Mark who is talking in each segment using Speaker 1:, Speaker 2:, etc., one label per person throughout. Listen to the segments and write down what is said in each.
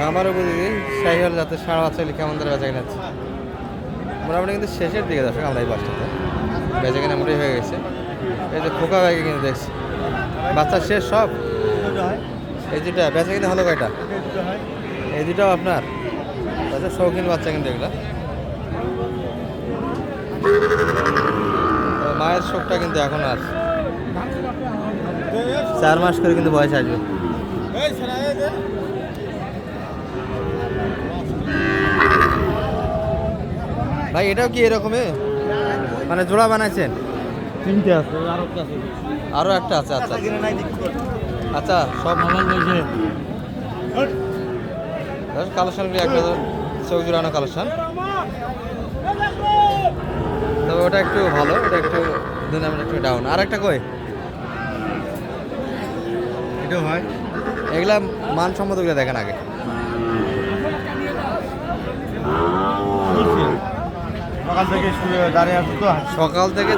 Speaker 1: খামার উপযোগী শাহিওয়াল যাতে সারা বাচ্চা হলে কেমন ধরে বেচা কিনা মোটামুটি কিন্তু শেষের দিকে দর্শক, আমরা এই বাসটাতে। বেচা কিনা মোটাই হয়ে গেছে। এই যে খোকা ব্যাগে কিন্তু দেখছি। বাচ্চা শেষ সব? এই দুটা, বেচা কিনা হলো কয়টা? এই দুটাও আপনার? আচ্ছা শৌখিন বাচ্চা কিন্তু এগুলো। মায়ের শোকটা কিন্তু এখন আর। চার মাস করে কিন্তু বয়স আসবে। ভাই এটাও কি এরকমই? মানে জোড়া বানাইছেন?
Speaker 2: তিনটে আছে আরও একটা আছে।
Speaker 1: আরও একটা আছে আচ্ছা আচ্ছা। সব কালেকশনগুলি একটা চোখ জোড়ানো কালেকশন তবে ওটা একটু ভালো ওটা একটু দুই নাম্বার একটু ডাউন আর একটা কই?
Speaker 2: এটাও হয়
Speaker 1: এগুলা মানসম্মতগুলো দেখেন আগে।
Speaker 2: সকাল থেকে দাঁড়িয়ে আছে তো?
Speaker 1: সকাল থেকে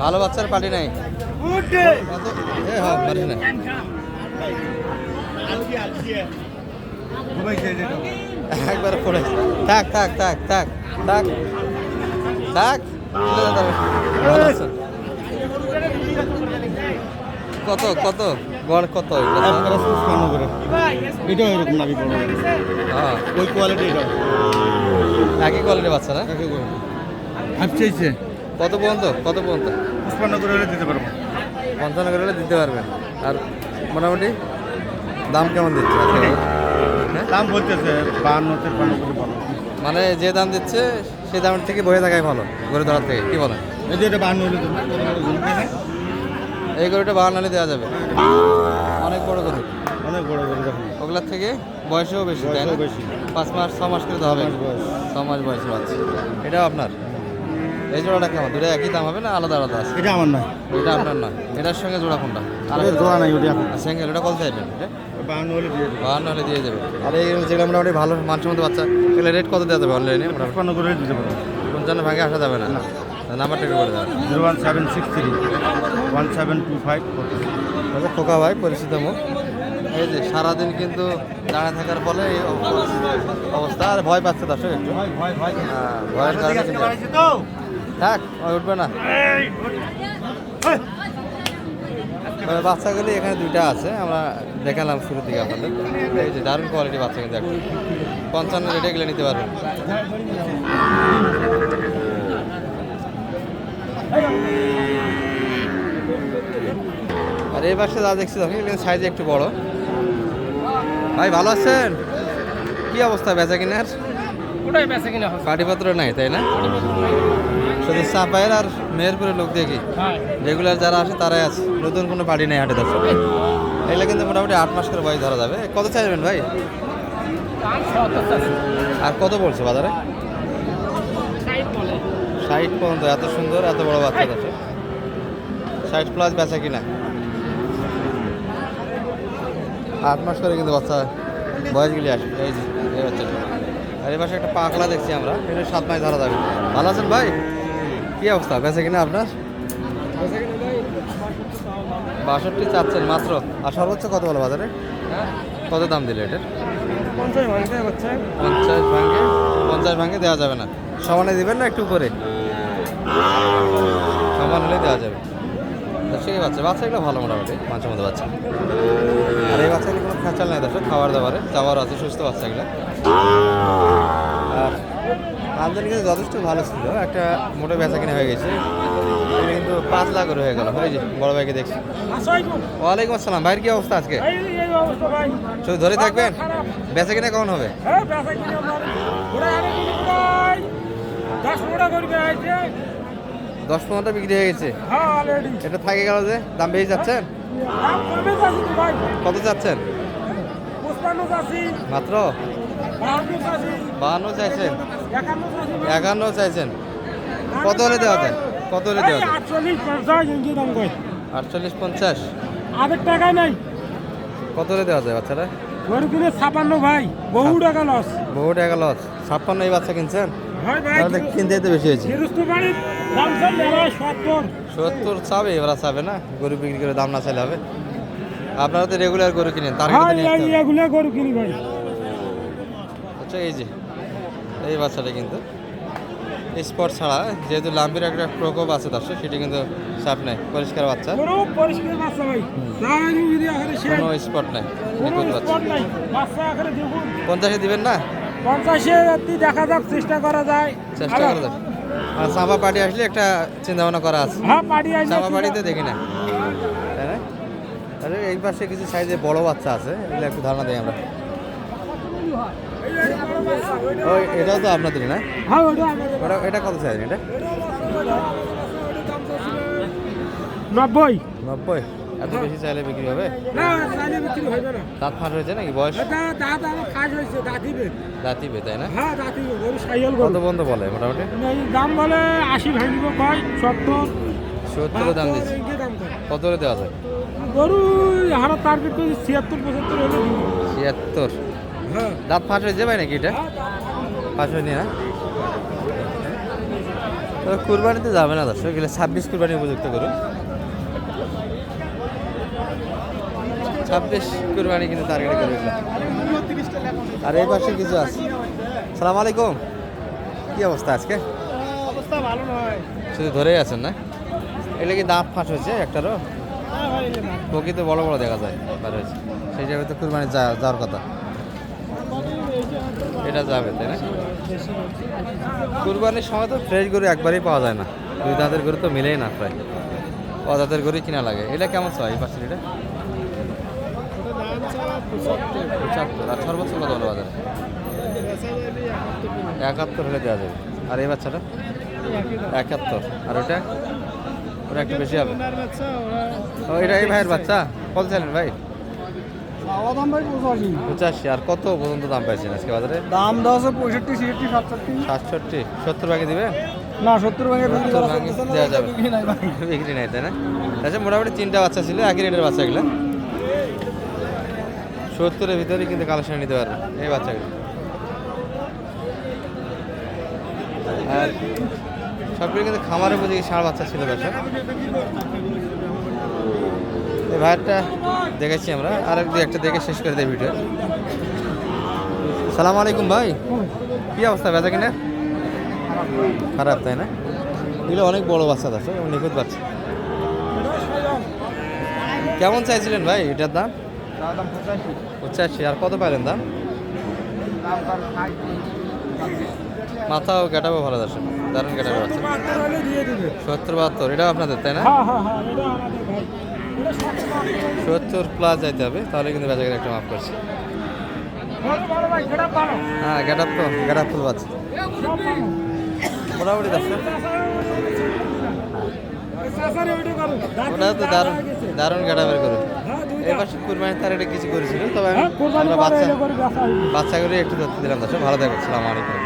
Speaker 1: ভালো বাচ্চার পার্টি নাই। হ্যাঁ একবার পড়ে। থাক থাক থাক থাক থাক থাক? কত কত? গড় কত
Speaker 2: এটাও এরকম নাকি বড়
Speaker 1: হ্যাঁ।
Speaker 2: ওই কোয়ালিটি এটা
Speaker 1: একই কোয়ালিটির বাচ্চা না?
Speaker 2: কাকে করে হাফ চাইছে।
Speaker 1: কত পর্যন্ত? কত পর্যন্ত?
Speaker 2: পুষ্পান্ন করে হলে দিতে পারব।
Speaker 1: পঞ্চান্ন করে হলে দিতে পারবেন। আর মোটামুটি দাম কেমন দিচ্ছে? হ্যাঁ?
Speaker 2: দাম বলতেছে বাহান্ন তেপ্পান্ন করে বলো।
Speaker 1: মানে যে দাম দিচ্ছে সেই দামের থেকে বয়ে থাকাই ভালো গরু ধরার থেকে। কি বলেন?
Speaker 2: এই যে এটা বাহান্ন
Speaker 1: এই গরুটা বাগান হলে দেওয়া যাবে। অনেক বড় গরু।
Speaker 2: অনেক বড় দেখুন।
Speaker 1: ওগুলার থেকে বয়সেও বেশি তাই না?
Speaker 2: বেশি।
Speaker 1: পাঁচ মাস ছ মাস করে তো হবে।
Speaker 2: মাস বয়স।
Speaker 1: ছ মাস বয়সের বাচ্চা এটাও আপনার? এই জোড়াটা কেমন? দুটো একই দাম হবে না আলাদা আলাদা আছে?
Speaker 2: এটা আমার নয়।
Speaker 1: এটা আপনার নয়। এটার সঙ্গে জোড়া কোনটা?
Speaker 2: জোড়া নাই ওটা
Speaker 1: সিঙ্গেল ওটা কত চাইবেন এটা?
Speaker 2: বাহান্ন হলে দিয়ে দেবো।
Speaker 1: বাহান্ন হলে দিয়ে দেবে। আর এই যেগুলো মোটামুটি ভালো মানসম্মত বাচ্চা। এগুলো রেট কত দেওয়া যাবে অনলাইনে
Speaker 2: পুষ্পান্ন করে দিতে পারব
Speaker 1: পঞ্চান্ন ভাগে আসা যাবে না। নাম্বারটা একটু
Speaker 2: zero one seven six three one seven two five
Speaker 1: আচ্ছা খোকা ভাই পরিচিত মুখ। এই যে সারাদিন কিন্তু দাঁড়ায় থাকার ফলে এই অবস্থা আর ভয় পাচ্ছে দর্শক একটু। হ্যাঁ, ভয়ের কারণে থাক উঠবে না। তবে বাচ্চাগুলি এখানে দুইটা আছে আমরা দেখালাম শুরুর দিকে আপনাদের। এই যে দারুণ কোয়ালিটি বাচ্চা কিন্তু একটা পঞ্চান্ন রেটে গেলে নিতে পারবেন। আর এই বাসে যা দেখছি দেখেন সাইজ একটু বড়। ভাই ভালো আছেন? কি অবস্থা বেচা কিনার
Speaker 3: ওটাই বেঁচে কিনা
Speaker 1: পাটিপত্র নাই তাই না? শুধু চাপায়ের আর মেহেরপুরের লোক দেখি।
Speaker 3: হ্যাঁ।
Speaker 1: রেগুলার যারা আসে তারাই আছে। নতুন কোনো পার্টি নেই হাটে দর্শক। এগুলো কিন্তু মোটামুটি আট মাস করে বয়স ধরা যাবে। কত চাইবেন ভাই? আর কত বলছে বাজারে?
Speaker 3: ষাট
Speaker 1: পর্যন্ত এত সুন্দর এত বড় বাচ্চা দর্শক ষাট প্লাস বেচা কিনা। আট মাস করে কিন্তু বাচ্চা বয়সগুলি আসবে এই যে এই বাচ্চাটা। আর এই পাশে একটা পাকলা দেখছি আমরা এটা সাত মাস ধরা যাবে। ভালো আছেন ভাই? কী অবস্থা বেচা কিনা আপনার? বাষট্টি চাচ্ছেন মাত্র আর সর্বোচ্চ কত বলো বাজারে? কত দাম দিলে এটার?
Speaker 3: পঞ্চাশ ভাঙতে হচ্ছে।
Speaker 1: পঞ্চাশ ভাঙে পঞ্চাশ ভাঙে দেওয়া যাবে না। সমানে দিবেন না একটু উপরে? সমান হলে দেওয়া যাবে। এই বাচ্চা, বাচ্চাগুলো ভালো মোটামুটি, মাঝে মধ্যে বাচ্চা। আর এই বাচ্চাগুলো কোনো খেঁচাল নাই দর্শক, খাবার দাবারে চাওয়ার আছে, সুস্থ বাচ্চাগুলো। আর আমদানি কিন্তু যথেষ্ট ভালো ছিল, একটা মোটে বেচা কিনা হয়ে গেছে। কিন্তু পাঁচ লাখ করে হয়ে গেল, ওই যে বড় ভাইকে দেখছি। ওয়ালাইকুম আসসালাম, ভাইয়ের কি অবস্থা আজকে?
Speaker 3: ভাই
Speaker 1: শুধু ধরে থাকবেন? বেচা কিনা কখন হবে?
Speaker 3: হ্যাঁ দশ
Speaker 1: পনেরোটা বিক্রি হয়ে গেছে।
Speaker 3: হ্যাঁ
Speaker 1: এটা থাকে গেল যে দাম বেশি যাচ্ছেন কত চাচ্ছেন? মাত্র?
Speaker 3: বাহান্ন
Speaker 1: চাইছেন?
Speaker 3: একান্ন
Speaker 1: চাইছেন? কত হলে দেওয়া যায়? কত হলে দেওয়া যায়?
Speaker 3: আটচল্লিশ পঞ্চাশ আধেক টাকায় নাই।
Speaker 1: কত হলে দেওয়া যায় বাচ্চারা?
Speaker 3: গরু কিনে ছাপান্ন ভাই। বহু টাকা লস।
Speaker 1: বহু টাকা লস। ছাপ্পান্ন এই বাচ্চা কিনছেন? তাহলে কিনতে বেশি হয়েছে।
Speaker 3: সত্তর।
Speaker 1: চাবে এবার চাবে না। গরু বিক্রি করে দাম না চাইলে হবে। আপনারা তো রেগুলার গরু কিনেন তার
Speaker 3: গরু কিনি ভাই।
Speaker 1: আচ্ছা এই যে এই বাচ্চাটা কিন্তু। স্পট ছাড়া যেহেতু লাম্বির একটা প্রকোপ আছে দর্শক সেটি কিন্তু চাপ নাই। পরিষ্কার বাচ্চা। কোনো স্পট নাই পঞ্চাশে দিবেন না?
Speaker 3: দেখা যাক চেষ্টা করা যায়।
Speaker 1: চেষ্টা করে দেন আর চাপা পাটি আসলে একটা চিন্তা ভাবনা করা আছে।
Speaker 3: হ্যাঁ
Speaker 1: দেখি না। তাই না? আরে এই পাশে কিছু সাইজে বড় বাচ্চা আছে এগুলো একটু ধারণা দিই আমরা। ওই এটাও তো আপনাদেরই না?
Speaker 3: হ্যাঁ ওটা
Speaker 1: এটা কত সাইজ? এটা?
Speaker 3: নব্বই।
Speaker 1: নব্বই। এত বেশি চাইলে বিক্রি হবে?
Speaker 3: না চাইলে বিক্রি হইবে না।
Speaker 1: দাঁত ফাট হয়েছে নাকি বয়স?
Speaker 3: দাঁত আমার কাজ হয়েছে দাঁতিবে
Speaker 1: দাঁতিবে তাই না?
Speaker 3: হ্যাঁ দাঁতিবে গরু সাইকেল
Speaker 1: কত বন্ধ বলে মোটামুটি?
Speaker 3: দাম বলে আশি ভাঙিব কয় সত্তর।
Speaker 1: সত্তর দাম দিচ্ছে। কত করে দেওয়া যায়?
Speaker 3: গরু হারা তার কিন্তু ছিয়াত্তর পঁচাত্তর হলে
Speaker 1: ছিয়াত্তর।
Speaker 3: হ্যাঁ।
Speaker 1: দাঁত ফাট হয়েছে ভাই নাকি এটা? ফাট হয়নি না? কুরবানিতে যাবে না দর্শক এগুলো ছাব্বিশ কুরবানি উপযুক্ত করুন ছাব্বিশ কুরবানি কিন্তু টার্গেট করে। আর এই পাশে কিছু আছে। সালাম আলাইকুম। কি অবস্থা আজকে?
Speaker 3: অবস্থা ভালো নয়।
Speaker 1: শুধু ধরেই আছেন না? এগুলো কি দাঁত ফাঁস হয়েছে একটারও? প্রকৃত বড় বড় দেখা যায় বার হয়েছে। সেই যাবে তো কুরবানি যাওয়ার কথা। এটা যাবে তাই না? কুরবানির সময় তো ফ্রেশ গরু একবারই পাওয়া যায় না। দুই দাঁতের গরু তো মিলেই না প্রায়। অদাঁতের গরুই কিনা লাগে। এটা কেমন চাই পাশের এটা? পঁচাত্তর আর সর্বোচ্চ কত হলো বাজারে? একাত্তর হলে দেওয়া যাবে। আর এই বাচ্চাটা? একাত্তর। আর ওটা? ওটা একটু বেশি হবে। ও এটা এই ভাইয়ের বাচ্চা? কত চাইলেন ভাই?
Speaker 3: পঁচাশি।
Speaker 1: আর কত পর্যন্ত দাম পাইছেন আজকে বাজারে?
Speaker 3: দাম আছে পঁয়ষট্টি ছিষট্টি সাতষট্টি।
Speaker 1: সাতষট্টি। সত্তর ভাগে দিবে?
Speaker 3: না সত্তর ভাঙে
Speaker 1: দেওয়া যাবে। বিক্রি নাই তাই না? আচ্ছা মোটামুটি তিনটা বাচ্চা ছিল একই রেটের বাচ্চা বাচ্চাগুলো সত্তরের ভিতরে কিন্তু কালেকশন নিতে পারবে, এই বাচ্চাগুলো। আর সবগুলো কিন্তু খামারের বুঝি ষাঁড় বাচ্চা ছিল দর্শক। এই ভাইয়ারটা দেখেছি আমরা, আর এক একটা দেখে শেষ করে দেয় ভিডিও। সালাম আলাইকুম ভাই। কি অবস্থা, বেচা কিনা? খারাপ, তাই না? এগুলো অনেক বড় বাচ্চা আছে নিখুঁত বাচ্চা। কেমন চাইছিলেন ভাই, এটার দাম? পঁচাশি। আর কত পাইলেন দাম? মাথাও কেটাবো ভালো দর্শক দারুণ কেটাবো আছে। সত্তর বাহাত্তর এটাও আপনাদের তাই না?
Speaker 3: হ্যাঁ হ্যাঁ হ্যাঁ এটা আমাদের ভাই। এটা সত্তর
Speaker 1: প্লাস যাইতে হবে তাহলে কিন্তু বেচা কিনা একটা মাফ করছে। হ্যাঁ গেট আপ তো গেট আপ ফুল বাচ্চা মোটামুটি
Speaker 3: করো
Speaker 1: ওটা তো দারুণ দারুণ গেট আপের করে এবার কুরবানি তার এটা কিছু করেছিল তবে আমি
Speaker 3: হ্যাঁ
Speaker 1: বাচ্চা। বাচ্চাগুলো একটু ধরতে দিলাম দর্শক ভালো থাকবে সালাম আলাইকুম